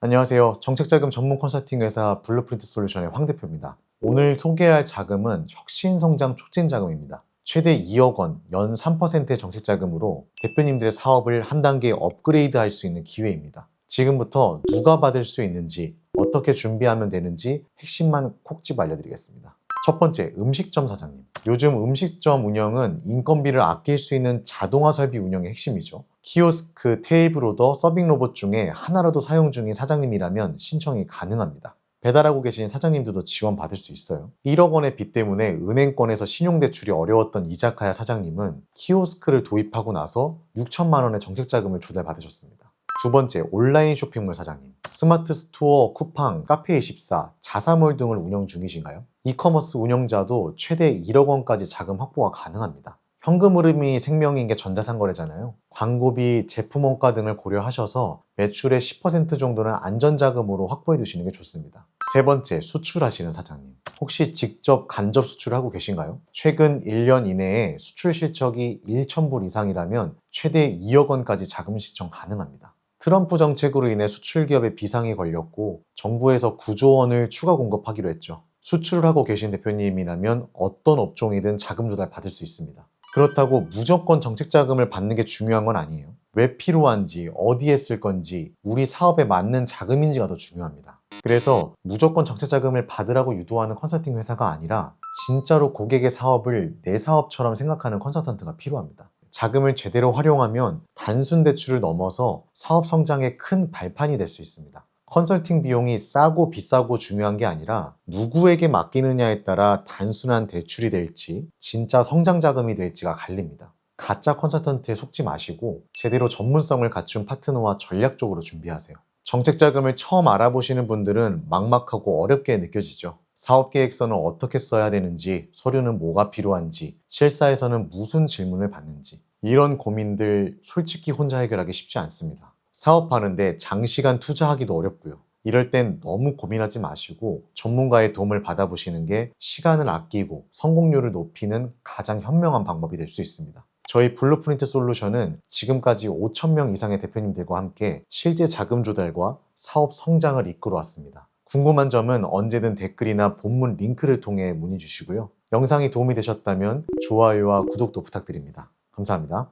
안녕하세요. 정책자금 전문 컨설팅 회사 블루프린트 솔루션의 황 대표입니다. 오늘 소개할 자금은 혁신성장 촉진 자금입니다. 최대 2억 원, 연 3%의 정책자금으로 대표님들의 사업을 한 단계 업그레이드 할 수 있는 기회입니다. 지금부터 누가 받을 수 있는지, 어떻게 준비하면 되는지 핵심만 콕 집어 알려드리겠습니다. 첫 번째, 음식점 사장님. 요즘 음식점 운영은 인건비를 아낄 수 있는 자동화 설비 운영의 핵심이죠. 키오스크, 테이블 오더, 서빙 로봇 중에 하나라도 사용 중인 사장님이라면 신청이 가능합니다. 배달하고 계신 사장님들도 지원 받을 수 있어요. 1억 원의 빚 때문에 은행권에서 신용대출이 어려웠던 이자카야 사장님은 키오스크를 도입하고 나서 6천만 원의 정책자금을 조달받으셨습니다. 두 번째, 온라인 쇼핑몰 사장님. 스마트 스토어, 쿠팡, 카페24, 자사몰 등을 운영 중이신가요? 이커머스 운영자도 최대 1억 원까지 자금 확보가 가능합니다. 현금 흐름이 생명인 게 전자상거래잖아요. 광고비, 제품 원가 등을 고려하셔서 매출의 10% 정도는 안전자금으로 확보해 두시는 게 좋습니다. 세 번째, 수출하시는 사장님. 혹시 직접 간접 수출하고 계신가요? 최근 1년 이내에 수출 실적이 1,000불 이상이라면 최대 2억 원까지 자금 신청 가능합니다. 트럼프 정책으로 인해 수출 기업에 비상이 걸렸고 정부에서 9조 원을 추가 공급하기로 했죠. 수출을 하고 계신 대표님이라면 어떤 업종이든 자금 조달 받을 수 있습니다. 그렇다고 무조건 정책 자금을 받는 게 중요한 건 아니에요. 왜 필요한지, 어디에 쓸 건지, 우리 사업에 맞는 자금인지가 더 중요합니다. 그래서 무조건 정책 자금을 받으라고 유도하는 컨설팅 회사가 아니라 진짜로 고객의 사업을 내 사업처럼 생각하는 컨설턴트가 필요합니다. 자금을 제대로 활용하면 단순 대출을 넘어서 사업 성장의 큰 발판이 될 수 있습니다. 컨설팅 비용이 싸고 비싸고 중요한 게 아니라 누구에게 맡기느냐에 따라 단순한 대출이 될지 진짜 성장 자금이 될지가 갈립니다. 가짜 컨설턴트에 속지 마시고 제대로 전문성을 갖춘 파트너와 전략적으로 준비하세요. 정책 자금을 처음 알아보시는 분들은 막막하고 어렵게 느껴지죠. 사업 계획서는 어떻게 써야 되는지, 서류는 뭐가 필요한지, 실사에서는 무슨 질문을 받는지 이런 고민들 솔직히 혼자 해결하기 쉽지 않습니다. 사업하는데 장시간 투자하기도 어렵고요. 이럴 땐 너무 고민하지 마시고 전문가의 도움을 받아보시는 게 시간을 아끼고 성공률을 높이는 가장 현명한 방법이 될 수 있습니다. 저희 블루프린트 솔루션은 지금까지 5,000명 이상의 대표님들과 함께 실제 자금 조달과 사업 성장을 이끌어 왔습니다. 궁금한 점은 언제든 댓글이나 본문 링크를 통해 문의 주시고요. 영상이 도움이 되셨다면 좋아요와 구독도 부탁드립니다. 감사합니다.